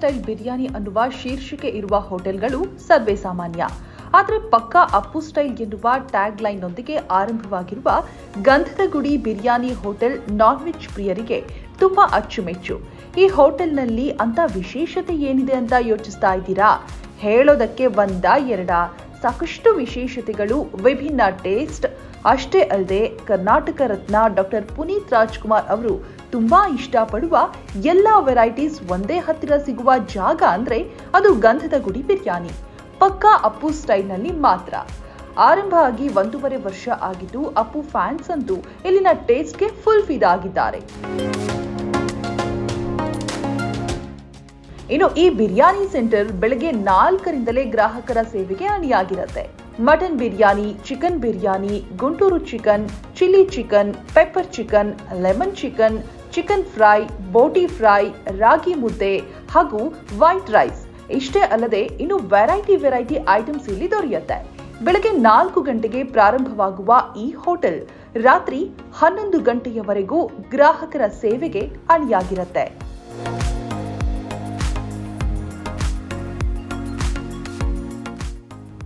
Style biryani ಅನ್ನುವ ಶೀರ್ಷಿಕೆ ಇರುವ ಹೋಟೆಲ್ಗಳು ಸರ್ವೇ ಸಾಮಾನ್ಯ. ಆದರೆ ಪಕ್ಕಾ ಅಪ್ಪು ಸ್ಟೈಲ್ ಎನ್ನುವ ಟ್ಯಾಗ್ ಲೈನ್ನೊಂದಿಗೆ ಆರಂಭವಾಗಿರುವ ಗಂಧದ ಗುಡಿ ಬಿರಿಯಾನಿ ಹೋಟೆಲ್ ನಾನ್ ವೆಜ್ ಪ್ರಿಯರಿಗೆ ತುಂಬಾ ಅಚ್ಚುಮೆಚ್ಚು. ಈ ಹೋಟೆಲ್ನಲ್ಲಿ ಅಂತ ವಿಶೇಷತೆ ಏನಿದೆ ಅಂತ ಯೋಚಿಸ್ತಾ ಇದ್ದೀರಾ? ಹೇಳೋದಕ್ಕೆ ಒಂದ ಎರಡ. ಸಾಕಷ್ಟು ವಿಶೇಷತೆಗಳು, ವಿಭಿನ್ನ ಟೇಸ್ಟ್. ಅಷ್ಟೇ ಅಲ್ಲದೆ ಕರ್ನಾಟಕ ರತ್ನ ಡಾಕ್ಟರ್ ಪುನೀತ್ ರಾಜ್ಕುಮಾರ್ ಅವರು ತುಂಬಾ ಇಷ್ಟಪಡುವ ಎಲ್ಲ ವೆರೈಟೀಸ್ ಒಂದೇ ಹತ್ತಿರ ಸಿಗುವ ಜಾಗ ಅಂದ್ರೆ ಅದು ಗಂಧದ ಗುಡಿ ಬಿರಿಯಾನಿ. ಪಕ್ಕಾ ಅಪ್ಪು ಸ್ಟೈಲ್ನಲ್ಲಿ ಮಾತ್ರ. ಆರಂಭ ಆಗಿ ಒಂದೂವರೆ ವರ್ಷ ಆಗಿದ್ದು ಅಪ್ಪು ಫ್ಯಾನ್ಸ್ ಅಂತೂ ಇಲ್ಲಿನ ಟೇಸ್ಟ್ಗೆ ಫುಲ್ ಫಿದಾ ಆಗಿದ್ದಾರೆ. ಇನ್ನು ಈ ಬಿರಿಯಾನಿ ಸೆಂಟರ್ ಬೆಳಗ್ಗೆ ನಾಲ್ಕರಿಂದಲೇ ಗ್ರಾಹಕರ ಸೇವೆಗೆ ಅಣಿಯಾಗಿರುತ್ತೆ. Mutton biryani, chicken biryani, Guntur chicken, chilli chicken, pepper chicken, lemon chicken chicken fry, boti fry, ragi mudde ಹಾಗೂ ವೈಟ್ ರೈಸ್. ಇಷ್ಟೇ ಅಲ್ಲದೆ ಇನ್ನು ವೆರೈಟಿ ವೆರೈಟಿ ಐಟಮ್ಸ್ ಇಲ್ಲಿ ದೊರೆಯುತ್ತೆ. ಬೆಳಗ್ಗೆ ನಾಲ್ಕು ಗಂಟೆಗೆ ಪ್ರಾರಂಭವಾಗುವ ಈ ಹೋಟೆಲ್ ರಾತ್ರಿ ಹನ್ನೊಂದು ಗಂಟೆಯವರೆಗೂ ಗ್ರಾಹಕರ ಸೇವೆಗೆ ಅಣಿಯಾಗಿರುತ್ತೆ.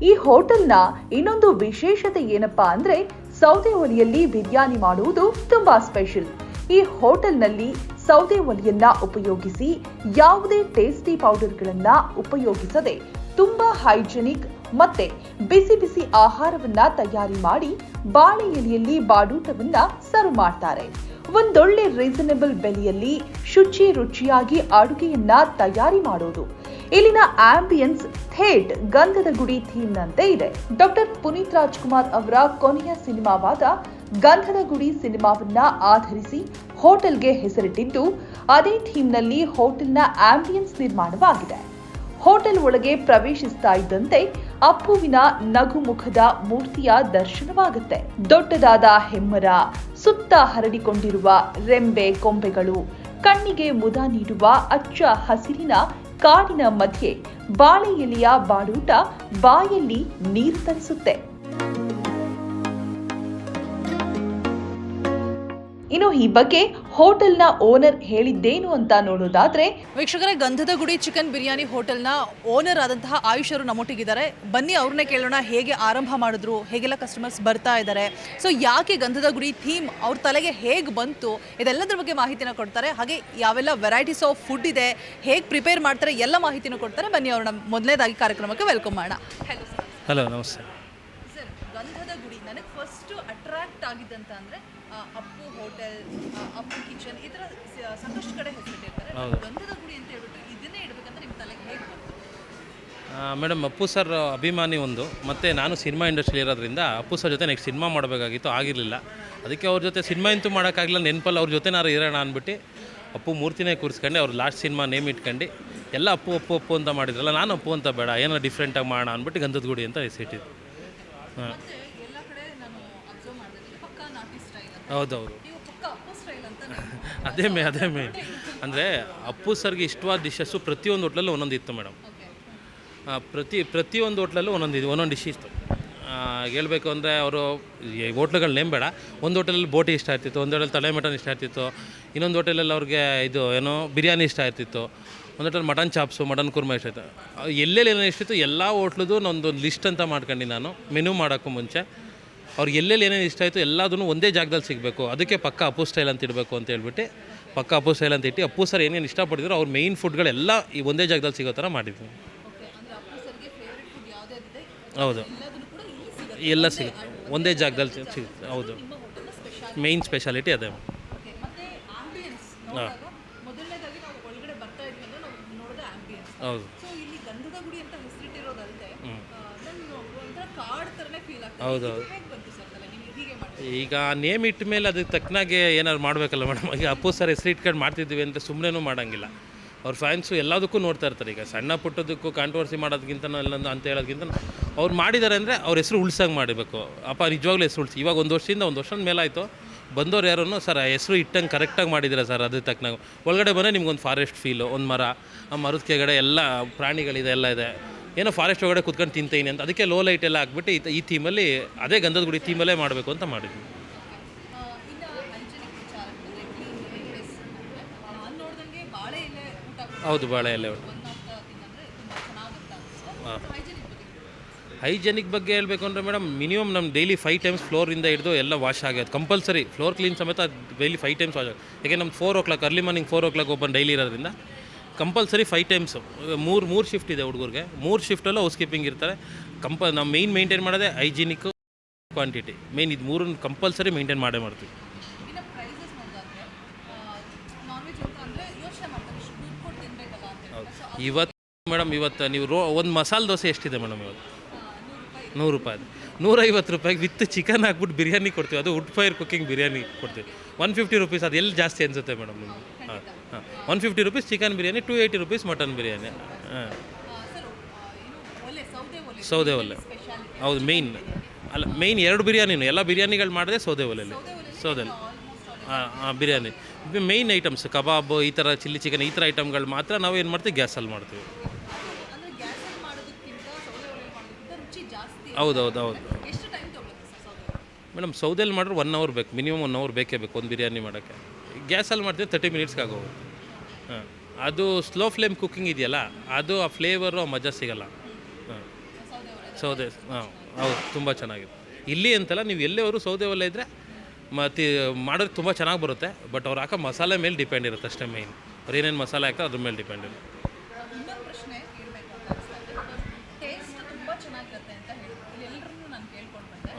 ಈ ಹೋಟೆಲ್ನ ಇನ್ನೊಂದು ವಿಶೇಷತೆ ಏನಪ್ಪಾ ಅಂದ್ರೆ ಸೌದೆ ಒಲೆಯಲ್ಲಿ ಬಿರಿಯಾನಿ ಮಾಡುವುದು ತುಂಬಾ ಸ್ಪೆಷಲ್. ಈ ಹೋಟೆಲ್ನಲ್ಲಿ ಸೌದೆ ಒಲೆಯನ್ನ ಉಪಯೋಗಿಸಿ ಯಾವುದೇ ಟೇಸ್ಟಿ ಪೌಡರ್ಗಳನ್ನ ಉಪಯೋಗಿಸದೆ ತುಂಬಾ ಹೈಜೆನಿಕ್ ಮತ್ತೆ ಬಿಸಿ ಬಿಸಿ ಆಹಾರವನ್ನ ತಯಾರಿ ಮಾಡಿ ಬಾಳೆ ಎಲೆಯಲ್ಲಿ ಬಾಡೂಟವನ್ನ ಸರ್ವ್ ಮಾಡ್ತಾರೆ. ಒಂದೊಳ್ಳೆ ರೀಸನಬಲ್ ಬೆಲೆಯಲ್ಲಿ ಶುಚಿ ರುಚಿಯಾಗಿ ಅಡುಗೆಯನ್ನ ತಯಾರಿ ಮಾಡೋದು. ಇಲ್ಲಿನ ಆಂಬಿಯನ್ಸ್ ಥೇಟ್ ಗಂಧದ ಗುಡಿ ಥೀಮ್ನಂತೆ ಇದೆ. ಡಾಕ್ಟರ್ ಪುನೀತ್ ರಾಜ್ಕುಮಾರ್ ಅವರ ಕೊನೆಯ ಸಿನಿಮಾವಾದ ಗಂಧದ ಗುಡಿ ಸಿನಿಮಾವನ್ನ ಆಧರಿಸಿ ಹೋಟೆಲ್ಗೆ ಹೆಸರಿಟ್ಟಿದ್ದು, ಅದೇ ಥೀಮ್ನಲ್ಲಿ ಹೋಟೆಲ್ನ ಆಂಬಿಯನ್ಸ್ ನಿರ್ಮಾಣವಾಗಿದೆ. ಹೋಟೆಲ್ ಒಳಗೆ ಪ್ರವೇಶಿಸ್ತಾ ಇದ್ದಂತೆ ಅಪ್ಪುವಿನ ನಗುಮುಖದ ಮೂರ್ತಿಯ ದರ್ಶನವಾಗುತ್ತೆ. ದೊಡ್ಡದಾದ ಹೆಮ್ಮರ, ಸುತ್ತ ಹರಡಿಕೊಂಡಿರುವ ರೆಂಬೆ ಕೊಂಬೆಗಳು, ಕಣ್ಣಿಗೆ ಮುದ ನೀಡುವ ಅಚ್ಚ ಹಸಿರಿನ ಕಾಡಿನ ಮಧ್ಯೆ ಬಾಳೆ ಎಲೆಯ ಬಾಡೂಟ ಬಾಯಲ್ಲಿ ನೀರು ತರಿಸುತ್ತೆ. ಇನ್ನು ಈ ಬಗ್ಗೆ ಹೋಟೆಲ್ನ ಓನರ್ ಹೇಳಿದ್ದೇನು ಅಂತ ನೋಡೋದಾದ್ರೆ ವೀಕ್ಷಕರೇ ಗಂಧದ ಗುಡಿ ಚಿಕನ್ ಬಿರಿಯಾನಿ ಹೋಟೆಲ್ನ ಓನರ್ ಆದಂತಹ ಆಯುಷ್ ಅವರು ನಮ್ಮೊಟ್ಟಿಗಿದ್ದಾರೆ. ಬನ್ನಿ ಅವ್ರನ್ನೇ ಕೇಳೋಣ ಹೇಗೆ ಆರಂಭ ಮಾಡಿದ್ರು ಹೇಗೆಲ್ಲ ಕಸ್ಟಮರ್ಸ್ ಬರ್ತಾ ಇದ್ದಾರೆ. ಸೊ ಯಾಕೆ ಗಂಧದ ಗುಡಿ ಥೀಮ್ ಅವ್ರ ತಲೆಗೆ ಹೇಗೆ ಬಂತು ಇದೆಲ್ಲದ್ರ ಬಗ್ಗೆ ಮಾಹಿತಿನ ಕೊಡ್ತಾರೆ. ಹಾಗೆ ಯಾವೆಲ್ಲ ವೆರೈಟೀಸ್ ಆಫ್ ಫುಡ್ ಇದೆ ಹೇಗೆ ಪ್ರಿಪೇರ್ ಮಾಡ್ತಾರೆ ಎಲ್ಲ ಮಾಹಿತಿನೂ ಕೊಡ್ತಾರೆ. ಬನ್ನಿ ಅವ್ರನ್ನ ಮೊದಲನೇದಾಗಿ ಕಾರ್ಯಕ್ರಮಕ್ಕೆ ವೆಲ್ಕಮ್ ಮಾಡೋಣ. ಹಲೋ ನಮಸ್ತೆ. ಗಂಧದ ಗುಡಿ. ನನಗೆ ಫಸ್ಟ್ ಅಟ್ರಾಕ್ಟ್ ಆಗಿದ್ದಂತ ಅಂದರೆ ಅಪ್ಪು ಹೋಟೆಲ್ ಅಪ್ಪು ಕಿಚನ್ ಈ ಥರ ಸಾಕಷ್ಟು ಕಡೆ ಹೆಸರಿಟ್ಟಿರ್ತಾರೆ. ಗಂಧದ ಗುಡಿ ಅಂತ ಹೇಳ್ಬಿಟ್ಟು ಇದನ್ನೇ ಇಡಬೇಕಂತ ನಿಮ್ಮ ತಲೆಗೆ ಹೇಗೆ ಮೇಡಮ್ ಅಪ್ಪು ಸರ್ ಅಭಿಮಾನಿ ಒಂದು. ಮತ್ತು ನಾನು ಸಿನಿಮಾ ಇಂಡಸ್ಟ್ರಿ ಇರೋದ್ರಿಂದ ಅಪ್ಪು ಸರ್ ಜೊತೆ ನೆಕ್ಸ್ಟ್ ಸಿನಿಮಾ ಮಾಡಬೇಕಾಗಿತ್ತು ಆಗಿರಲಿಲ್ಲ. ಅದಕ್ಕೆ ಅವ್ರ ಜೊತೆ ಸಿನಿಮಾ ಇಂತೂ ಮಾಡೋಕ್ಕಾಗಲಿಲ್ಲ ನೆನಪಲ್ಲಿ ಅವ್ರ ಜೊತೆನಾರು ಇರೋಣ ಅಂದ್ಬಿಟ್ಟು ಅಪ್ಪು ಮೂರ್ತಿನೇ ಕೂರಿಸ್ಕೊಂಡು ಅವ್ರು ಲಾಸ್ಟ್ ಸಿನಿಮಾ ನೇಮ್ ಇಟ್ಕೊಂಡು. ಎಲ್ಲ ಅಪ್ಪು ಅಪ್ಪು ಅಪ್ಪು ಅಂತ ಮಾಡಿದ್ರಲ್ಲ ನಾನು ಅಪ್ಪು ಅಂತ ಬೇಡ ಏನೋ ಡಿಫ್ರೆಂಟಾಗಿ ಮಾಡೋಣ ಅಂದ್ಬಿಟ್ಟು ಗಂಧದ ಗುಡಿ ಅಂತ ಹೆಸರಿಟ್ಟಿದ್ದೆ. ಮತ್ತೆ ಎಲ್ಲ ಕಡೆ ನಾನು ಅಬ್ಸರ್ವ್ ಮಾಡಿದ್ರೆ ಪಕ್ಕಾ ನಾಟಿ ಸ್ಟೈಲ್ ಅಂತ. ಹೌದೌದು. ನೀವು ಪಕ್ಕಾ ಅಪ್ಪು ಸ್ಟೈಲ್ ಅಂತ ಅದೇ ಮೇ ಅದೇ ಮೇ ಅಂದರೆ ಅಪ್ಪು ಸರ್ಗೆ ಇಷ್ಟವಾದ ಡಿಶಸ್ಸು ಪ್ರತಿಯೊಂದು ಹೋಟ್ಲಲ್ಲೂ ಒಂದೊಂದು ಇತ್ತು ಮೇಡಮ್ ಪ್ರತಿ ಪ್ರತಿಯೊಂದು ಹೋಟ್ಲಲ್ಲೂ ಒಂದೊಂದು ಇದು ಒಂದೊಂದು ಡಿಶ್ ಇತ್ತು. ಹೇಳಬೇಕು ಅಂದರೆ ಅವರು ಹೋಟ್ಲುಗಳ ನೇಮ್ ಬೇಡ. ಒಂದು ಹೋಟೆಲಲ್ಲಿ ಬೋಟಿ ಇಷ್ಟ ಆಗ್ತಿತ್ತು ಒಂದು ಹೋಟೆಲ್ ತಲೆ ಮಟನ್ ಇಷ್ಟ ಆಗ್ತಿತ್ತು. ಇನ್ನೊಂದು ಹೋಟೆಲಲ್ಲಿ ಅವ್ರಿಗೆ ಇದು ಏನೋ ಬಿರಿಯಾನಿ ಇಷ್ಟ ಆಗ್ತಿತ್ತು. ಒಂದು hotel mutton chops mutton kurma ಇಷ್ಟ ಆಯ್ತು ಆ, ಎಲ್ಲೆಲ್ಲಿ ಏನೇನು ಇಷ್ಟಿತ್ತು ಎಲ್ಲ ಹೋಟ್ಲದ್ದು ನಂದು ಲಿಸ್ಟ್ ಅಂತ ಮಾಡ್ಕೊಂಡು ನಾನು ಮೆನು ಮಾಡೋಕ್ಕೂ ಮುಂಚೆ. ಅವ್ರಿಗೆ ಎಲ್ಲೆಲ್ಲಿ ಏನೇನು ಇಷ್ಟ ಆಯಿತು ಎಲ್ಲದೂ ಒಂದೇ ಜಾಗದಲ್ಲಿ ಸಿಗಬೇಕು. ಅದಕ್ಕೆ ಪಕ್ಕ ಅಪ್ಪು ಸ್ಟೈಲ್ ಅಂತ ಇಡಬೇಕು ಅಂತ ಹೇಳ್ಬಿಟ್ಟು ಪಕ್ಕ ಅಪ್ಪು ಸ್ಟೈಲ್ ಅಂತ ಇಟ್ಟು ಅಪ್ಪು ಸರ್ ಏನೇನು ಇಷ್ಟಪಡ್ತಿದ್ರು ಅವ್ರ ಮೇಯ್ನ್ ಫುಡ್ಗಳೆಲ್ಲ ಈ ಒಂದೇ ಜಾಗದಲ್ಲಿ ಸಿಗೋ ಥರ ಮಾಡಿದ್ವಿ. ಹೌದು. ಎಲ್ಲ ಸಿಗುತ್ತೆ. ಒಂದೇ ಜಾಗದಲ್ಲಿ ಸಿಗುತ್ತೆ. ಹೌದು. ಮೇಯ್ನ್ ಸ್ಪೆಷಾಲಿಟಿ ಅದೇ. ಓಕೆ ಮತ್ತೆ ಆಂಬಿಯನ್ಸ್ ನೋಡಿದಾಗ ಮೊದಲನೇದಾಗಿ ನಾವು ಒಳಗಡೆ ಬರ್ತಾ ಇದ್ವಿ ಅಂದ್ರೆ ನಾವು ನೋಡೋದು ಆಂಬಿಯನ್ಸ್ ಹೌದು. ಸೊ ಇಲ್ಲಿ ಗಂಧದ ಗುಡಿ ಅಂತ ಹೆಸರಿಟ್ಟಿರೋದಲ್ಲದೆ ನನ್ನ ಒಂಥರ ಕಾಡ್ ಥರನೇ ಫೀಲ್ ಆಗ್ತದೆ. ಹೌದು ಇದು ಹೇಗೆ ಬಂತು ಸರ್ ತಲೆ ನೀವು ಹೀಗೆ ಮಾಡಿ ಈಗ ನೇಮ್ ಇಟ್ಟ ಮೇಲೆ ಅದಕ್ಕೆ ತಕ್ಕನಾಗೆ ಏನಾದ್ರು ಮಾಡಬೇಕಲ್ಲ ಮೇಡಮ್ ಈಗ ಅಪ್ಪು ಸರ್ ಹೆಸರು ಇಟ್ಕೊಂಡು ಮಾಡ್ತಿದ್ವಿ ಅಂತ ಸುಮ್ಮನೆನೂ ಮಾಡೋಂಗಿಲ್ಲ. ಅವ್ರ ಫ್ಯಾನ್ಸು ಎಲ್ಲದಕ್ಕೂ ನೋಡ್ತಾ ಇರ್ತಾರೆ. ಈಗ ಸಣ್ಣ ಪುಟ್ಟದಕ್ಕೂ ಕಾಂಟ್ರವರ್ಸಿ ಮಾಡೋದಕ್ಕಿಂತ ಅಲ್ಲೊಂದು ಅಂತ ಹೇಳೋದಕ್ಕಿಂತ ಅವ್ರು ಮಾಡಿದ್ದಾರೆ ಅಂದರೆ ಅವ್ರ ಹೆಸರು ಉಳ್ಸಂಗೆ ಮಾಡಬೇಕು. ಅಪ್ಪ ನಿಜವಾಗ್ಲೂ ಹೆಸರು ಉಳಿಸಿ ಇವಾಗ ಒಂದು ವರ್ಷದಿಂದ ಒಂದು ವರ್ಷದ ಮೇಲಾಯಿತು. ಬಂದವ್ರು ಯಾರೂ ಸರ್ ಆ ಹೆಸರು ಇಟ್ಟಂಗೆ ಕರೆಕ್ಟಾಗಿ ಮಾಡಿದ್ದೀರಾ ಸರ್ ಅದ್ರ ತಕ್ಕನಾಗ? ಒಳಗಡೆ ಬಂದರೆ ನಿಮ್ಗೊಂದು ಫಾರೆಸ್ಟ್ ಫೀಲು ಒಂದು ಮರ ಆ ಮರದ ಕೆಳಗಡೆ ಎಲ್ಲ ಪ್ರಾಣಿಗಳಿದೆ ಎಲ್ಲ ಇದೆ. ಏನೋ ಫಾರೆಸ್ಟ್ ಒಳಗಡೆ ಕುತ್ಕೊಂಡು ತಿಂತೀನಿ ಅಂತ. ಅದಕ್ಕೆ ಲೋ ಲೈಟ್ ಎಲ್ಲ ಹಾಕ್ಬಿಟ್ಟು ಈ ಈ ಥೀಮಲ್ಲಿ ಅದೇ ಗಂಧದ ಗುಡಿ ಥೀಮಲ್ಲೇ ಮಾಡಬೇಕು ಅಂತ ಮಾಡಿದ್ವಿ. ಹೌದು ಬಾಳೆ ಎಲೆ ಹಾಂ. ಹೈಜೆನಿಕ್ ಬಗ್ಗೆ ಹೇಳಬೇಕು ಅಂದರೆ ಮೇಡಮ್ ಮಿನಿಮಮ್ ನಮ್ಮ ಡೈಲಿ ಫೈವ್ ಟೈಮ್ಸ್ ಫ್ಲೋರಿಂದ ಹಿಡಿದು ಎಲ್ಲ ವಾಶ್ ಆಗೋದು. ಕಂಪಲ್ಸರಿ ಫ್ಲೋರ್ ಕ್ಲೀನ್ ಸಮೇತ ಡೈಲಿ ಫೈವ್ ಟೈಮ್ಸ್ ವಾಶ್ ಆಗುತ್ತೆ ಯಾಕೆ ನಮ್ಮ four o'clock early morning four o'clock open daily ಇರೋದ್ರಿಂದ ಕಂಪಲ್ಸರಿ ಫೈವ್ ಟೈಮ್ಸು ಮೂರು ಮೂರು ಶಿಫ್ಟ್ ಇದೆ ಹುಡುಗರಿಗೆ. ಮೂರು ಶಿಫ್ಟಲ್ಲೂ ಹೌಸ್ ಕೀಪಿಂಗ್ ಇರ್ತಾರೆ. ಕಂಪ ನಾವು ಮೇಯ್ನ್ ಮೇಂಟೈನ್ ಮಾಡೋದೇ ಹೈಜಿನಿಕ್ಕು ಕ್ವಾಂಟಿಟಿ ಮೇನ್ ಇದು ಮೂರನ್ನು ಕಂಪಲ್ಸರಿ ಮೇಂಟೈನ್ ಮಾಡೇ ಮಾಡ್ತೀವಿ. ಇವತ್ತು ಮೇಡಮ್ ಇವತ್ತು ನೀವು ರೋ ಒಂದು ಮಸಾಲೆ ದೋಸೆ ಎಷ್ಟಿದೆ ಮೇಡಮ್ ಇವತ್ತು? ನೂರು ರೂಪಾಯಿ ಅದು. ನೂರೈವತ್ತು ರೂಪಾಯಿಗೆ ವಿತ್ ಚಿಕನ್ ಹಾಕ್ಬಿಟ್ಟು ಬಿರಿಯಾನಿ ಕೊಡ್ತೀವಿ. ಅದು ವುಡ್ ಫೈರ್ ಕುಕ್ಕಿಂಗ್ ಬಿರಿಯಾನಿ ಕೊಡ್ತೀವಿ. ಒನ್ ಫಿಫ್ಟಿ ರುಪೀಸ್ ಅದು ಎಲ್ಲಿ ಜಾಸ್ತಿ ಅನಿಸುತ್ತೆ ಮೇಡಮ್ ನಿಮಗೆ? ಹಾಂ ಹಾಂ. One fifty rupees chicken biryani two eighty rupees mutton biryani. ಹಾಂ. ಸೌದೆ ಒಲೆ ಹೌದು ಮೇಯ್ನ್ ಅಲ್ಲ ಮೇಯ್ನ್ ಎರಡು ಬಿರಿಯಾನಿನೂ ಎಲ್ಲ ಬಿರಿಯಾನಿಗಳು ಮಾಡಿದೆ ಸೌದೆ ಒಲೆಯಲ್ಲಿ ಸೌದೆ ಹಾಂ ಹಾಂ ಬಿರಿಯಾನಿ. ಮೇಯ್ನ್ ಐಟಮ್ಸ್ ಕಬಾಬ್ ಈ ಥರ ಚಿಲ್ಲಿ ಚಿಕನ್ ಈ ಥರ ಐಟಮ್ಗಳು ಮಾತ್ರ ನಾವು ಏನು ಮಾಡ್ತೀವಿ ಗ್ಯಾಸಲ್ಲಿ ಮಾಡ್ತೀವಿ ಅಂದರೆ ಗ್ಯಾಸಲ್ಲಿ ಮಾಡೋದಕ್ಕಿಂತ ಸೌದೆ ಒಲೆ ಮಾಡೋದಕ್ಕಿಂತ ರುಚಿ ಜಾಸ್ತಿ ಹೌದು ಹೌದು ಹೌದು ಮೇಡಮ್ ಸೌದೆಯಲ್ಲಿ ಮಾಡಿದ್ರೆ ಒನ್ ಅವರ್ ಬೇಕು. ಮಿನಿಮಮ್ ಒನ್ ಅವರ್ ಬೇಕೇ ಬೇಕು ಒಂದು ಬಿರಿಯಾನಿ ಮಾಡೋಕ್ಕೆ. ಗ್ಯಾಸಲ್ಲಿ ಮಾಡ್ತೀವಿ ತರ್ಟಿ ಮಿನಿಟ್ಸ್ಗೆ ಆಗೋದು ಹಾಂ. ಅದು ಸ್ಲೋ ಫ್ಲೇಮ್ ಕುಕ್ಕಿಂಗ್ ಇದೆಯಲ್ಲ ಅದು ಆ ಫ್ಲೇವರು ಆ ಮಜಾ ಸಿಗಲ್ಲ. ಹಾಂ. ಸೌದೆ ಹಾಂ ಹೌದು ತುಂಬ ಚೆನ್ನಾಗಿದೆ ಇಲ್ಲಿ ಅಂತಲ್ಲ ನೀವು ಎಲ್ಲೇವರು ಸೌದೆ ಒಲೆ ಇದ್ದರೆ ಮತ್ತು ಮಾಡೋದು ತುಂಬ ಚೆನ್ನಾಗಿ ಬರುತ್ತೆ ಬಟ್ ಅವ್ರು ಹಾಕೋ ಮಸಾಲೆ ಮೇಲೆ ಡಿಪೆಂಡ್ ಇರುತ್ತೆ ಅಷ್ಟೇ ಮೇಯ್ನ್ ಅವ್ರು ಏನೇನು ಮಸಾಲೆ ಹಾಕ್ತಾರೆ ಅದ್ರ ಮೇಲೆ ಡಿಪೆಂಡ್ ಇರುತ್ತೆ ಇನ್ನೊಂದು ಪ್ರಶ್ನೆ ಕೇಳಬೇಕು ಅಂತ ಅನಿಸ್ತಾ ಇದೆ ಟೇಸ್ಟ್ ತುಂಬ ಚೆನ್ನಾಗಿರುತ್ತೆ ಅಂತ ಹೇಳಿದ್ರು ಇಲ್ಲಿ ಎಲ್ಲರನ್ನೂ ನಾನು ಕೇಳ್ಕೊಂಡು ಬಂದೆ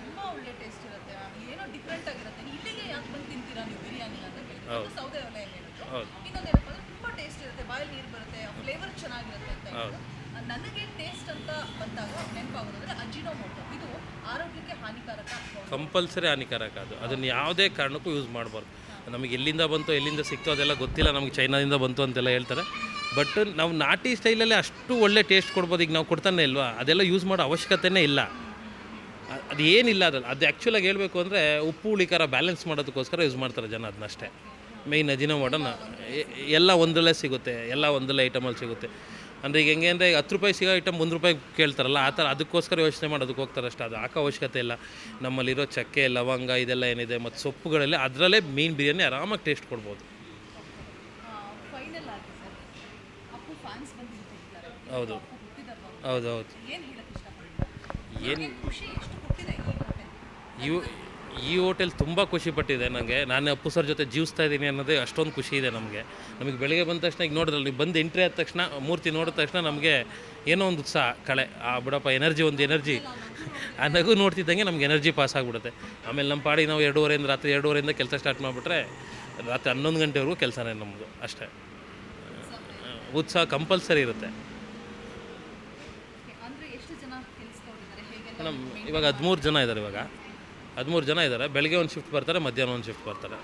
ತುಂಬ ಒಳ್ಳೆ ಟೇಸ್ಟ್ ಇರುತ್ತೆ ಏನೋ ಡಿಫ್ರೆಂಟ್ ಆಗಿರುತ್ತೆ ಇಲ್ಲಿಗೆ ಯಾಕೆ ಬಂದು ತಿಂತೀರಾ ನೀವು ಬಿರಿಯಾನಿ ಅಂತ ಕೇಳಿದ್ರು ಅದು ಸೌದೆ ಒಲೆ ಹೇಳಿದ್ರು ಹೌದು ಇನ್ನೊಂದು ಏನಪ್ಪ ಅಂದ್ರೆ ತುಂಬ ಟೇಸ್ಟ್ ಇರುತ್ತೆ ಬಾಯಲ್ಲಿ ನೀರು ಬರುತ್ತೆ ಫ್ಲೇವರ್ ಚೆನ್ನಾಗಿರುತ್ತೆ ಅಂತ ಹೇಳಿದ್ರು ಆ, ನನಗೆ ಟೇಸ್ಟ್ ಅಂತ ಬಂದಾಗ ನೆನಪಾಗೋದಂದ್ರೆ ಅಜಿನೋಮೋಟೊ ಇದು ಆರೋಗ್ಯಕ್ಕೆ ಹಾನಿಕಾರಕ ಕಂಪಲ್ಸರಿ ಹಾನಿಕಾರಕ ಅದು. ಅದನ್ನು ಯಾವುದೇ ಕಾರಣಕ್ಕೂ ಯೂಸ್ ಮಾಡಬಾರ್ದು. ನಮಗೆ ಎಲ್ಲಿಂದ ಬಂತು, ಎಲ್ಲಿಂದ ಸಿಕ್ತು ಅದೆಲ್ಲ ಗೊತ್ತಿಲ್ಲ. ನಮಗೆ ಚೈನಾದಿಂದ ಬಂತು ಅಂತೆಲ್ಲ ಹೇಳ್ತಾರೆ. ಬಟ್ ನಾವು ನಾಟಿ ಸ್ಟೈಲಲ್ಲಿ ಅಷ್ಟು ಒಳ್ಳೆ ಟೇಸ್ಟ್ ಕೊಡ್ಬೋದು. ಈಗ ನಾವು ಕೊಡ್ತಾನೆ ಇಲ್ವಾ? ಅದೆಲ್ಲ ಯೂಸ್ ಮಾಡೋ ಅವಶ್ಯಕತೆನೇ ಇಲ್ಲ. ಅದು ಏನಿಲ್ಲ ಅದ್ರಲ್ಲಿ. ಅದು ಆ್ಯಕ್ಚುಲಾಗಿ ಹೇಳಬೇಕು ಅಂದರೆ ಉಪ್ಪು ಹುಳಿ ಖಾರ ಬ್ಯಾಲೆನ್ಸ್ ಮಾಡೋದಕ್ಕೋಸ್ಕರ ಯೂಸ್ ಮಾಡ್ತಾರೆ ಜನ ಅದನ್ನಷ್ಟೇ ಮೇಯ್ನ್ ಅಜಿನೋ ಮಾಡೋಣ ಎಲ್ಲ ಒಂದರಲ್ಲೇ ಸಿಗುತ್ತೆ. ಎಲ್ಲ ಒಂದಲ್ಲೇ ಐಟಮಲ್ಲಿ ಸಿಗುತ್ತೆ. ಅಂದರೆ ಈಗ ಹೆಂಗೆ ಅಂದರೆ ಹತ್ತು ರೂಪಾಯಿ ಸಿಗೋ ಐಟಮ್ ಒಂದು ರೂಪಾಯಿ ಕೇಳ್ತಾರಲ್ಲ ಆ ಥರ ಅದಕ್ಕೋಸ್ಕರ ಯೋಚನೆ ಮಾಡೋದಕ್ಕೆ ಹೋಗ್ತಾರೆ ಅಷ್ಟೇ. ಅದು ಹಾಕೋ ಅವಶ್ಯಕತೆ ಇಲ್ಲ. ನಮ್ಮಲ್ಲಿರೋ ಚಕ್ಕೆ ಲವಂಗ ಇದೆಲ್ಲ ಏನಿದೆ ಮತ್ತು ಸೊಪ್ಪುಗಳಲ್ಲಿ ಅದರಲ್ಲೇ ಮೀನು ಬಿರಿಯಾನಿ ಆರಾಮಾಗಿ ಟೇಸ್ಟ್ ಕೊಡ್ಬೋದು. ಹೌದು. ಹೌದು ಹೌದು. ಏನು ಹೇಳಕ್ಕೆ ಈ ಹೋಟೆಲ್ ತುಂಬ ಖುಷಿ ಪಟ್ಟಿದೆ ನನಗೆ ನಾನು ಅಪ್ಪು ಸರ್ ಜೊತೆ ಜೀವಿಸ್ತಾ ಇದ್ದೀನಿ ಅನ್ನೋದೇ ಅಷ್ಟೊಂದು ಖುಷಿ ಇದೆ ನಮಗೆ. ನಮಗೆ ಬೆಳಗ್ಗೆ ಬಂದ ತಕ್ಷಣ ಈಗ ನೋಡಿದ್ರಲ್ಲ ನೀವು ಬಂದು ಎಂಟ್ರಿ ಆದ ತಕ್ಷಣ ಮೂರ್ತಿ ನೋಡಿದ ತಕ್ಷಣ ನಮಗೆ ಏನೋ ಒಂದು ಉತ್ಸಾಹ ಕಳೆ. ಆ ಬಿಡಪ್ಪ ಎನರ್ಜಿ ಒಂದು ಎನರ್ಜಿ ಆ ನಗು ನೋಡ್ತಿದ್ದಂಗೆ ನಮ್ಗೆ ಎನರ್ಜಿ ಪಾಸ್ ಆಗಿಬಿಡುತ್ತೆ. ಆಮೇಲೆ ನಮ್ಮ ಪಾಡಿ ನಾವು ಎರಡೂವರೆಯಿಂದ ರಾತ್ರಿ ಎರಡೂವರೆಯಿಂದ ಕೆಲಸ ಸ್ಟಾರ್ಟ್ ಮಾಡಿಬಿಟ್ರೆ ರಾತ್ರಿ ಹನ್ನೊಂದು ಗಂಟೆವರೆಗೂ ಕೆಲಸನೇ ನಮ್ಮದು ಅಷ್ಟೇ. ಉತ್ಸಾಹ ಕಂಪಲ್ಸರಿ ಇರುತ್ತೆ. ನಮ್ಮ ಇವಾಗ ಹದಿಮೂರು ಜನ ಇದ್ದಾರೆ ಇವಾಗ. ಹದಿಮೂರು ಜನ ಇದ್ದಾರೆ. ಬೆಳಗ್ಗೆ ಒಂದು ಶಿಫ್ಟ್ ಬರ್ತಾರೆ, ಮಧ್ಯಾಹ್ನ ಒಂದು ಶಿಫ್ಟ್ ಬರ್ತಾರೆ.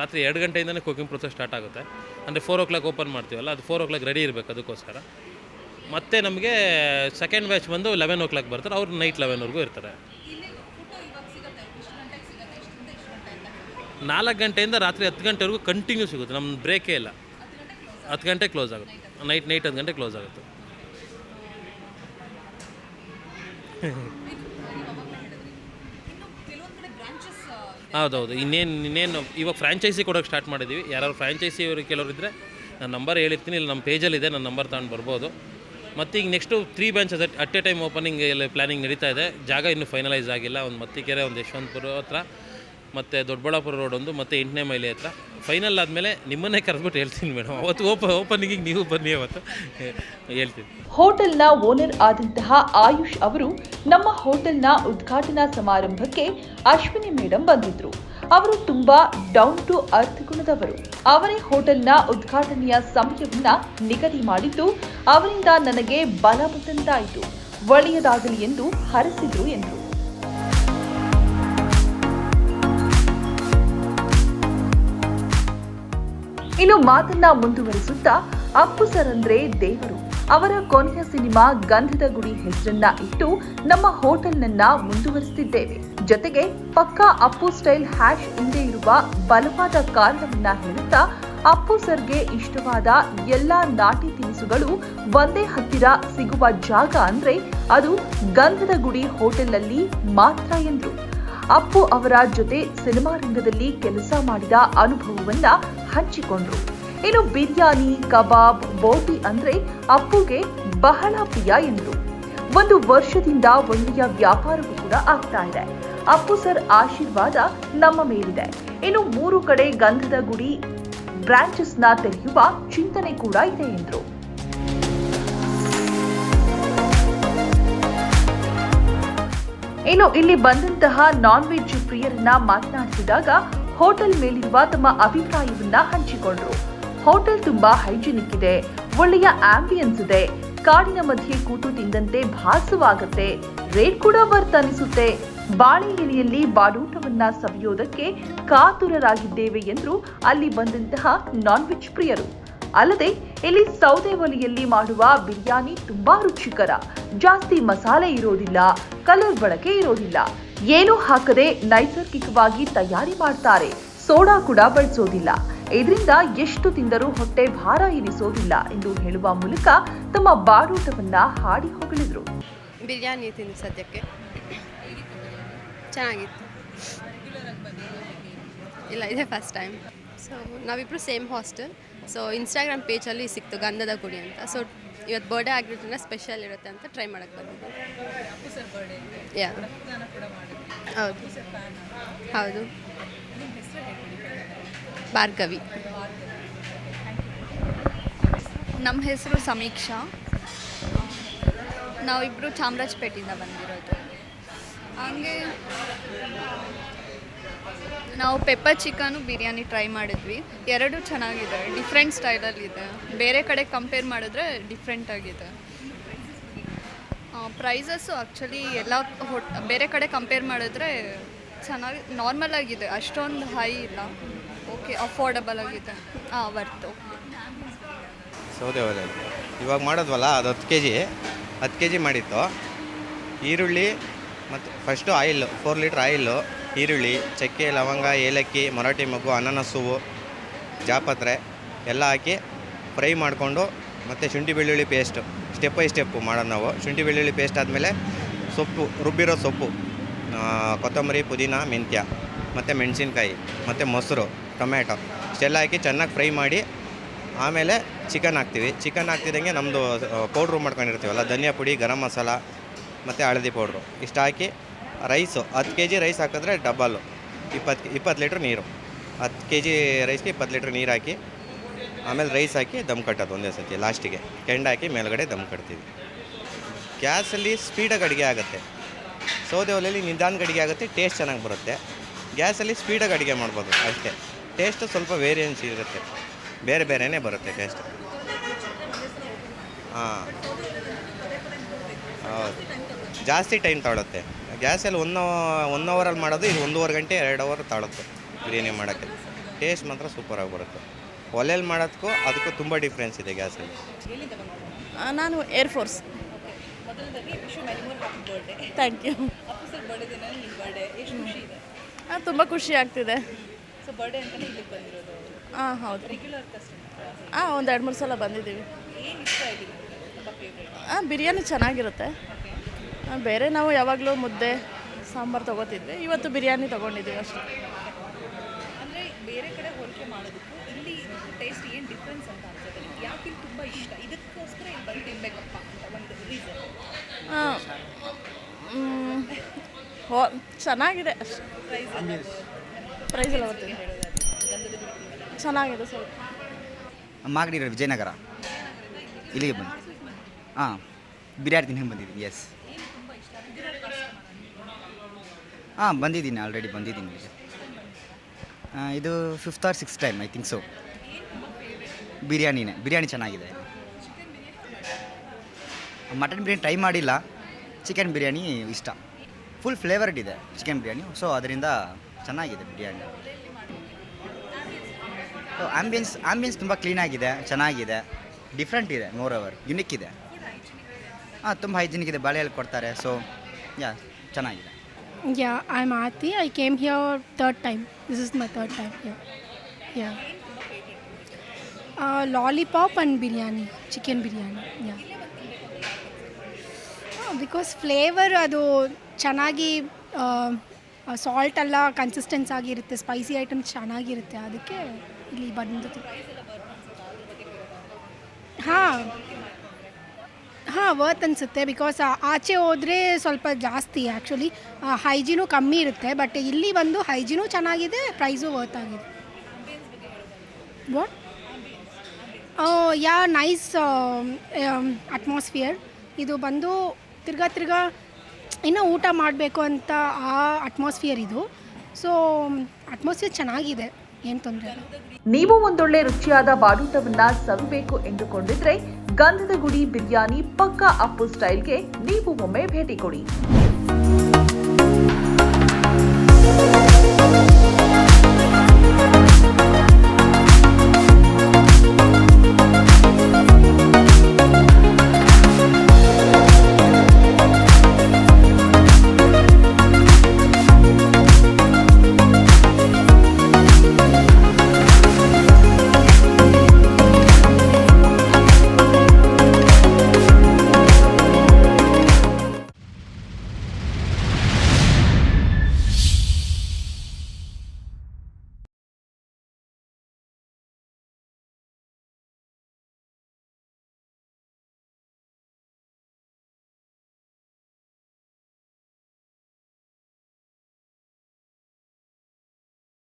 ರಾತ್ರಿ ಎರಡು ಗಂಟೆಯಿಂದನೇ ಕುಕಿಂಗ್ ಪ್ರೊಸೆಸ್ ಸ್ಟಾರ್ಟ್ ಆಗುತ್ತೆ. ಅಂದರೆ ಫೋರ್ ಓ ಕ್ಲಾಕ್ ಓಪನ್ ಮಾಡ್ತೀವಲ್ಲ, ಅದು ಫೋರ್ ಓ ಕ್ಲಾಕ್ ರೆಡಿ ಇರಬೇಕು ಅದಕ್ಕೋಸ್ಕರ. ಮತ್ತೆ ನಮಗೆ ಸೆಕೆಂಡ್ ಬ್ಯಾಚ್ ಬಂದು ಲೆವೆನ್ ಓ ಕ್ಲಾಕ್ ಬರ್ತಾರೆ, ಅವ್ರು ನೈಟ್ ಲೆವೆನ್ವರೆಗೂ ಇರ್ತಾರೆ. ನಾಲ್ಕು ಗಂಟೆಯಿಂದ ರಾತ್ರಿ ಹತ್ತು ಗಂಟೆವರೆಗೂ ಕಂಟಿನ್ಯೂ ಸಿಗುತ್ತೆ ನಮ್ಮ ಬ್ರೇಕೇ ಇಲ್ಲ. ಹತ್ತು ಗಂಟೆ ಕ್ಲೋಸ್ ಆಗುತ್ತೆ. ನೈಟ್ ನೈಟ್ ಹತ್ತು ಗಂಟೆ ಕ್ಲೋಸ್ ಆಗುತ್ತೆ ಇನ್ನು ಕೆಲವೊಂದು ಕಡೆ ಬ್ರಾಂಚಸ್ ಹೌದೌದು. ಇನ್ನೇನು ಇನ್ನೇನು ಇವಾಗ ಫ್ರಾಂಚೈಸಿ ಕೊಡೋಕೆ ಸ್ಟಾರ್ಟ್ ಮಾಡಿದ್ದೀವಿ ಯಾರು ಫ್ರಾಂಚೈಸಿ ಅವರು ಕೆಲವರು ಇದ್ದರೆ ನಾನು ನಂಬರ್ ಹೇಳಿರ್ತೀನಿ. ಇಲ್ಲಿ ನಮ್ಮ ಪೇಜಲ್ಲಿದೆ ನನ್ನ ನಂಬರ್ ತಗೊಂಡು ಬರ್ಬೋದು. ಮತ್ತು ಈಗ next three branches at a time opening ಎಲ್ಲ ಪ್ಲ್ಯಾನಿಂಗ್ ನಡೀತಾ ಇದೆ. ಜಾಗ ಇನ್ನೂ ಫೈನಲೈಸ್ ಆಗಿಲ್ಲ. ಒಂದು ಮತ್ತಿಕೆರೆ ಒಂದು ಯಶವಂತಪುರ ಹತ್ರ, ಮತ್ತು ದೊಡ್ಡಬಳ್ಳಾಪುರ ರೋಡ್ ಒಂದು, ಮತ್ತು ಎಂಟನೇ ಮೈಲಿ ಹತ್ರ. ಫೈನಲ್ ಆದಮೇಲೆ ನಿಮ್ಮನ್ನೇ ಕರೆದ್ಬಿಟ್ಟು ಹೇಳ್ತೀನಿ ಮೇಡಮ್. ಅವತ್ತು ಓಪ ಓಪನಿಂಗಿಗೆ ನೀವು ಬನ್ನಿ ಅವತ್ತು. ಹೇಳ್ತೀನಿ. ಹೋಟೆಲ್ನ ಓನರ್ ಆದಂತಹ ಆಯುಷ್ ಅವರು ನಮ್ಮ ಹೋಟೆಲ್ನ ಉದ್ಘಾಟನಾ ಸಮಾರಂಭಕ್ಕೆ ಅಶ್ವಿನಿ ಮೇಡಂ ಬಂದಿದ್ರು. ಅವರು ತುಂಬಾ ಡೌನ್ ಟು ಅರ್ತ್ ಗುಣದವರು. ಅವರೇ ಹೋಟೆಲ್ನ ಉದ್ಘಾಟನೆಯ ಸಮಯವನ್ನ ನಿಗದಿ ಮಾಡಿದ್ದು, ಅವರಿಂದ ನನಗೆ ಬಲ ಬಂದಂತಾಯಿತು ಒಳ್ಳೆಯದಾಗಲಿ ಎಂದು ಹರಸಿದ್ರು ಎಂದರು. ಇನ್ನು ಮಾತನ್ನ ಮುಂದುವರಿಸುತ್ತಾ ಅಪ್ಪು ಸರ್ ಅಂದ್ರೆ ದೇವರು. ಅವರ ಕೊನೆಯ ಸಿನಿಮಾ ಗಂಧದ ಗುಡಿ ಹೆಸರನ್ನ ಇಟ್ಟು ನಮ್ಮ ಹೋಟೆಲ್ನನ್ನ ಮುಂದುವರಿಸುತ್ತಿದ್ದೇವೆ ಜೊತೆಗೆ ಪಕ್ಕಾ ಅಪ್ಪು ಸ್ಟೈಲ್ ಹ್ಯಾಶ್ ಹಿಂದೆ ಇರುವ ಬಲವಾದ ಕಾರಣವನ್ನ ಹೇಳುತ್ತಾ ಅಪ್ಪು ಸರ್ಗೆ ಇಷ್ಟವಾದ ಎಲ್ಲಾ ನಾಟಿ ತಿನಿಸುಗಳು ಒಂದೇ ಹತ್ತಿರ ಸಿಗುವ ಜಾಗ ಅಂದ್ರೆ ಅದು ಗಂಧದ ಗುಡಿ ಹೋಟೆಲ್ನಲ್ಲಿ ಮಾತ್ರ ಎಂದ್ರು ಅಪ್ಪು ಅವರ ಜೊತೆ ಸಿನಿಮಾ ರಂಗದಲ್ಲಿ ಕೆಲಸ ಮಾಡಿದ ಅನುಭವವನ್ನ ಹಂಚಿಕೊಂಡ್ರು. ಇನ್ನು ಬಿರಿಯಾನಿ, ಕಬಾಬ್, ಬೋಟಿ ಅಂದ್ರೆ ಅಪ್ಪುಗೆ ಬಹಳ ಪ್ರಿಯ ಎಂದರು. ಒಂದು ವರ್ಷದಿಂದ ಒಳ್ಳೆಯ ವ್ಯಾಪಾರವೂ ಕೂಡ ಆಗ್ತಾ ಇದೆ. ಅಪ್ಪು ಸರ್ ಆಶೀರ್ವಾದ ನಮ್ಮ ಮೇಲಿದೆ. ಇನ್ನು ಮೂರು ಕಡೆ ಗಂಧದ ಗುಡಿ ಬ್ರಾಂಚಸ್ನ ತೆರೆಯುವ ಚಿಂತನೆ ಕೂಡ ಇದೆ ಎಂದರು. ಇನ್ನು ಇಲ್ಲಿ ಬಂದಂತಹ ನಾನ್ ವೆಜ್ ಪ್ರಿಯರನ್ನ ಮಾತನಾಡಿಸಿದಾಗ ಹೋಟೆಲ್ ಮೇಲಿರುವ ತಮ್ಮ ಅಭಿಪ್ರಾಯವನ್ನ ಹಂಚಿಕೊಂಡ್ರು. ಹೋಟೆಲ್ ತುಂಬಾ ಹೈಜಿನಿಕ್ ಇದೆ, ಒಳ್ಳೆಯ ಆಂಬಿಯನ್ಸ್ ಇದೆ, ಕಾಡಿನ ಮಧ್ಯೆ ಕೂತು ತಿಂದಂತೆ ಭಾಸವಾಗತ್ತೆ ರೇಟ್ ಕೂಡ ವರ್ತ್ ಅನಿಸುತ್ತೆ. ಬಾಳೆ ಎಲೆಯಲ್ಲಿ ಬಾಡೂಟವನ್ನ ಸವಿಯೋದಕ್ಕೆ ಕಾತುರರಾಗಿದ್ದೇವೆ ಎಂದ್ರು ಅಲ್ಲಿ ಬಂದಂತಹ ನಾನ್ ವೆಜ್ ಪ್ರಿಯರು. ಅಲ್ಲದೆ, ಇಲ್ಲಿ ಸೌದೆ ಒಲೆಯಲ್ಲಿ ಮಾಡುವ ಬಿರಿಯಾನಿ ತುಂಬಾ ರುಚಿಕರ. ಜಾಸ್ತಿ ಮಸಾಲೆ ಇರೋದಿಲ್ಲ ಕಲರ್ ಬಳಕೆ ಇರೋದಿಲ್ಲ. ಏನೂ ಹಾಕದೆ ನೈಸರ್ಗಿಕವಾಗಿ ತಯಾರಿ ಮಾಡ್ತಾರೆ. ಸೋಡಾ ಕೂಡ ಬಳಸೋದಿಲ್ಲ. ಇದರಿಂದ ಎಷ್ಟು ತಿಂದರೂ ಹೊಟ್ಟೆ ಭಾರ ಇರಿಸೋದಿಲ್ಲ ಎಂದು ಹೇಳುವ ಮೂಲಕ ತಮ್ಮ ಬಾಡೂಟವನ್ನ ಹಾಡಿ ಹೊಗಳಿದ್ರು. ಬಿರಿಯಾನಿ ತಿಂದು ಸದ್ಯಕ್ಕೆ. ಚೆನ್ನಾಗಿತ್ತು. ಇಲ್ಲ, ಇದೇ ಫಸ್ಟ್ ಟೈಮ್ ಸೊ ನಾವಿಬ್ರು ಸೇಮ್ ಹಾಸ್ಟೆಲ್ ಸೊ ಇನ್ಸ್ಟಾಗ್ರಾಮ್ ಪೇಜಲ್ಲಿ ಸಿಕ್ತು ಗಂಧದ ಗುಡಿ ಅಂತ. ಸೊ ಇವತ್ತು ಬರ್ಡೇ ಆಗಿರೋದ್ರಿಂದ ಸ್ಪೆಷಲ್ ಇರುತ್ತೆ ಅಂತ ಟ್ರೈ ಮಾಡೋಕ್ಕೆ ಬಂದಿದ್ದೆ. ಯಾ ಹೌದು. ಹೌದು. ಭಾರ್ಗವಿ. ನಮ್ಮ ಹೆಸರು ಸಮೀಕ್ಷಾ. ನಾವಿಬ್ಬರು ಚಾಮರಾಜಪೇಟೆಯಿಂದ ಬಂದಿರೋದು. ಹಂಗೆ ನಾವು ಪೆಪ್ಪರ್ ಚಿಕನು ಬಿರಿಯಾನಿ ಟ್ರೈ ಮಾಡಿದ್ವಿ. ಎರಡು ಚೆನ್ನಾಗಿದೆ ಡಿಫ್ರೆಂಟ್ ಸ್ಟೈಲಲ್ಲಿದೆ ಬೇರೆ ಕಡೆ ಕಂಪೇರ್ ಮಾಡಿದ್ರೆ ಡಿಫ್ರೆಂಟ್ ಆಗಿದೆ. ಪ್ರೈಸಸ್ಸು ಆ್ಯಕ್ಚುಲಿ ಎಲ್ಲ ಹೊಟ್, ಬೇರೆ ಕಡೆ ಕಂಪೇರ್ ಮಾಡಿದ್ರೆ ಚೆನ್ನಾಗಿ ನಾರ್ಮಲ್ ಆಗಿದೆ. ಅಷ್ಟೊಂದು ಹೈ ಇಲ್ಲ. ಓಕೆ ಅಫೋರ್ಡಬಲ್ ಆಗಿದೆ. ಹಾಂ ವರ್ತು ಸೌದೆ ಒಲೆ ಇವಾಗ ಮಾಡೋದ್ವಲ್ಲ, ಅದು ಹತ್ತು ಕೆ ಜಿ ಹತ್ತು ಕೆ ಜಿ ಮಾಡಿತ್ತು. ಈರುಳ್ಳಿ ಮತ್ತು first oil four litre oil ಈರುಳ್ಳಿ, ಚಕ್ಕೆ, ಲವಂಗ, ಏಲಕ್ಕಿ, ಮರಾಠಿ ಮಗ್ಗು ಅನಾನಸ್ ಹೂವು ಜಾಪತ್ರೆ ಎಲ್ಲ ಹಾಕಿ ಫ್ರೈ ಮಾಡಿಕೊಂಡು ಮತ್ತು ಶುಂಠಿ ಬೆಳ್ಳುಳ್ಳಿ ಪೇಸ್ಟು ಸ್ಟೆಪ್ ಬೈ ಸ್ಟೆಪ್ಪು ಮಾಡೋದು ನಾವು. ಶುಂಠಿ ಬೆಳ್ಳುಳ್ಳಿ ಪೇಸ್ಟ್ ಆದಮೇಲೆ ಸೊಪ್ಪು, ರುಬ್ಬಿರೋ ಸೊಪ್ಪು ಕೊತ್ತಂಬರಿ, ಪುದೀನ, ಮೆಂತ್ಯ, ಮತ್ತು ಮೆಣಸಿನ್ಕಾಯಿ, ಮತ್ತು ಮೊಸರು, ಟೊಮ್ಯಾಟೊ ಇಷ್ಟೆಲ್ಲ ಹಾಕಿ ಚೆನ್ನಾಗಿ ಫ್ರೈ ಮಾಡಿ ಆಮೇಲೆ ಚಿಕನ್ ಹಾಕ್ತೀವಿ. ಚಿಕನ್ ಹಾಕ್ತಿದ್ದಂಗೆ ನಮ್ಮದು ಪೌಡ್ರು ಮಾಡ್ಕೊಂಡಿರ್ತೀವಲ್ಲ, ಧನಿಯಾ ಪುಡಿ, ಗರಂ ಮಸಾಲ, ಮತ್ತು ಹಳದಿ ಪೌಡ್ರು ಇಷ್ಟು ಹಾಕಿ ರೈಸು. ಹತ್ತು ಕೆ ಜಿ ರೈಸ್ ಹಾಕಿದ್ರೆ ಡಬಲ್ಲು ಇಪ್ಪತ್ತು ಇಪ್ಪತ್ತು ಲೀಟ್ರ್ ನೀರು. ಹತ್ತು ಕೆ ಜಿ ರೈಸ್ಗೆ ಇಪ್ಪತ್ತು ಲೀಟ್ರ್ ನೀರು ಹಾಕಿ, ಆಮೇಲೆ ರೈಸ್ ಹಾಕಿ ದಮ್ ಕಟ್ಟೋದು ಒಂದೇ ಸತಿ ಲಾಸ್ಟಿಗೆ. ಕೆಂಡ ಹಾಕಿ ಮೇಲುಗಡೆ ದಮ್ ಕಟ್ತೀವಿ. ಗ್ಯಾಸಲ್ಲಿ ಸ್ಪೀಡಾಗಿ ಅಡುಗೆ ಆಗುತ್ತೆ. ಸೌದೆ ಒಲೆಯಲ್ಲಿ ನಿಧಾನಕ್ಕೆ ಅಡುಗೆ ಆಗುತ್ತೆ, ಟೇಸ್ಟ್ ಚೆನ್ನಾಗಿ ಬರುತ್ತೆ. ಗ್ಯಾಸಲ್ಲಿ ಸ್ಪೀಡಾಗಿ ಅಡುಗೆ ಮಾಡ್ಬೋದು, ಅಷ್ಟೇ. ಟೇಸ್ಟು ಸ್ವಲ್ಪ ವೇರಿಯನ್ಸ್ ಇರುತ್ತೆ. ಬೇರೆ ಬೇರೆಯೇ ಬರುತ್ತೆ ಟೇಸ್ಟ್. ಹಾಂ. ಜಾಸ್ತಿ ಟೈಮ್ ತಗೊಳುತ್ತೆ. ಗ್ಯಾಸಲ್ಲಿ ಒನ್ ಒನ್ ಅವರಲ್ಲಿ ಮಾಡೋದು, ಇದು ಒಂದೂವರೆ ಗಂಟೆ, ಎರಡು ಅವರ್ ತಾಳುತ್ತೆ ಬಿರಿಯಾನಿ ಮಾಡೋಕ್ಕೆ. ಟೇಸ್ಟ್ ಮಾತ್ರ ಸೂಪರಾಗಿ ಬರುತ್ತೆ. ಒಲೆಯಲ್ಲಿ ಮಾಡೋದಕ್ಕೂ ಅದಕ್ಕೂ ತುಂಬ ಡಿಫ್ರೆನ್ಸ್ ಇದೆ ಗ್ಯಾಸಲ್ಲಿ ನಾನು ನಾನು ಏರ್ಫೋರ್ಸ್ ಥ್ಯಾಂಕ್ ಯು ತುಂಬ ಖುಷಿ ಆಗ್ತಿದೆ. ಹಾಂ ಹೌದು. ಹಾಂ ಒಂದು ಎರಡು ಮೂರು ಸಲ ಬಂದಿದ್ದೀವಿ. ಹಾಂ ಬಿರಿಯಾನಿ ಚೆನ್ನಾಗಿರುತ್ತೆ. ಬೇರೆ ನಾವು ಯಾವಾಗಲೂ ಮುದ್ದೆ ಸಾಂಬಾರು ತೊಗೋತಿದ್ವಿ. ಇವತ್ತು ಬಿರಿಯಾನಿ ತೊಗೊಂಡಿದ್ದೀವಿ ಅಷ್ಟೇ. ಅಂದರೆ ಬೇರೆ ಕಡೆ ಹೋಲಿಕೆ ಮಾಡೋದಕ್ಕೂ ಇಲ್ಲಿ ಟೇಸ್ಟ್ ಏನು ಡಿಫ್ರೆನ್ಸ್ ಅಂತ ಅನ್ಸುತ್ತೆ? ಯಾಕೆ ಇಲ್ಲಿ ತುಂಬ ಇಷ್ಟ? ಇದಕ್ಕೋಸ್ಕರ ಇಲ್ಲಿ ಬಂದು ತಿನ್ಬೇಕಪ್ಪ ಅಂತ ಒಂದು ರೀಸನ್ ಹಾಂ ಹೋ ಚೆನ್ನಾಗಿದೆ ಅಷ್ಟೇ. ಪ್ರೈಸ್ ಎಲ್ಲ ಬರ್ತೀನಿ ಚೆನ್ನಾಗಿದೆ ಸರ್ ಮಾಗಡಿ ವಿಜಯನಗರ. ಇಲ್ಲಿಗೆ ಬಂದು ಹಾಂ ಬಿರಿಯಾನಿ ತಿನ್ಕೊಂಡು ಬಂದಿದ್ದೀನಿ ಎಸ್ ಹಾಂ, ಬಂದಿದ್ದೀನಿ ಆಲ್ರೆಡಿ ಬಂದಿದ್ದೀನಿ ಇದು fifth or six time I think so ಬಿರಿಯಾನಿನೇ, biryani ಚೆನ್ನಾಗಿದೆ. ಮಟನ್ ಬಿರಿಯಾನಿ ಟ್ರೈ ಮಾಡಿಲ್ಲ. ಚಿಕನ್ ಬಿರಿಯಾನಿ ಇಷ್ಟ. ಫುಲ್ ಫ್ಲೇವರ್ಡ್ ಇದೆ ಚಿಕನ್ ಬಿರಿಯಾನಿ. ಸೊ ಅದರಿಂದ ಚೆನ್ನಾಗಿದೆ ಬಿರಿಯಾನಿ. ಆಂಬಿಯನ್ಸ್ ಆಂಬಿಯನ್ಸ್ ತುಂಬ ಕ್ಲೀನಾಗಿದೆ ಚೆನ್ನಾಗಿದೆ. ಡಿಫ್ರೆಂಟ್ ಇದೆ ಮೋರ್ ಓವರ್ ಯುನಿಕ್ ಇದೆ. ಹಾಂ, ತುಂಬ ಹೈಜಿನಿಕ್ ಇದೆ, ಬಾಳೆಯಲ್ಲಿ ಕೊಡ್ತಾರೆ. ಸೊ ಯಾ ಚೆನ್ನಾಗಿದೆ. Yeah, I'm Aarti. I came here third time. This is my third time here. Yeah. Uh, lollipop and biryani, chicken biryani. Yeah. Because flavour ಅದು ಚೆನ್ನಾಗಿ salt ಎಲ್ಲ consistence ಆಗಿರುತ್ತೆ ಸ್ಪೈಸಿ ಐಟಮ್ಸ್ ಚೆನ್ನಾಗಿರುತ್ತೆ ಅದಕ್ಕೆ ಇಲ್ಲಿ ಬಂದು ಹಾಂ ಹಾಂ ವರ್ತ್ ಅನಿಸುತ್ತೆ ಬಿಕಾಸ್ ಆಚೆ ಹೋದರೆ ಸ್ವಲ್ಪ ಜಾಸ್ತಿ ಆ್ಯಕ್ಚುಲಿ ಹೈಜೀನು ಕಮ್ಮಿ ಇರುತ್ತೆ ಬಟ್ ಇಲ್ಲಿ ಬಂದು ಹೈಜೀನು ಚೆನ್ನಾಗಿದೆ ಪ್ರೈಸು ವರ್ತ್ ಆಗಿದೆ. ವಾಟ್ ಯಾ ನೈಸ್ ಅಟ್ಮಾಸ್ಫಿಯರ್ ಇದು ಬಂದು ತಿರ್ಗಾ ತಿರ್ಗಾ ಇನ್ನೂ ಊಟ ಮಾಡಬೇಕು ಅಂತ ಆ ಅಟ್ಮಾಸ್ಫಿಯರ್ ಇದು. ಸೊ ಅಟ್ಮಾಸ್ಫಿಯರ್ ಚೆನ್ನಾಗಿದೆ, ಏನು ತೊಂದರೆ ನೀವು ಒಂದೊಳ್ಳೆ ರುಚಿಯಾದ ಬಾಡೂಟವನ್ನ ಸವಿಬೇಕು ಎಂದುಕೊಂಡಿದ್ರೆ ಗಂಧದ ಗುಡಿ ಬಿರಿಯಾನಿ ಪಕ್ಕಾ ಅಪ್ಪು ಸ್ಟೈಲ್ಗೆ ನೀವು ಒಮ್ಮೆ ಭೇಟಿ ಕೊಡಿ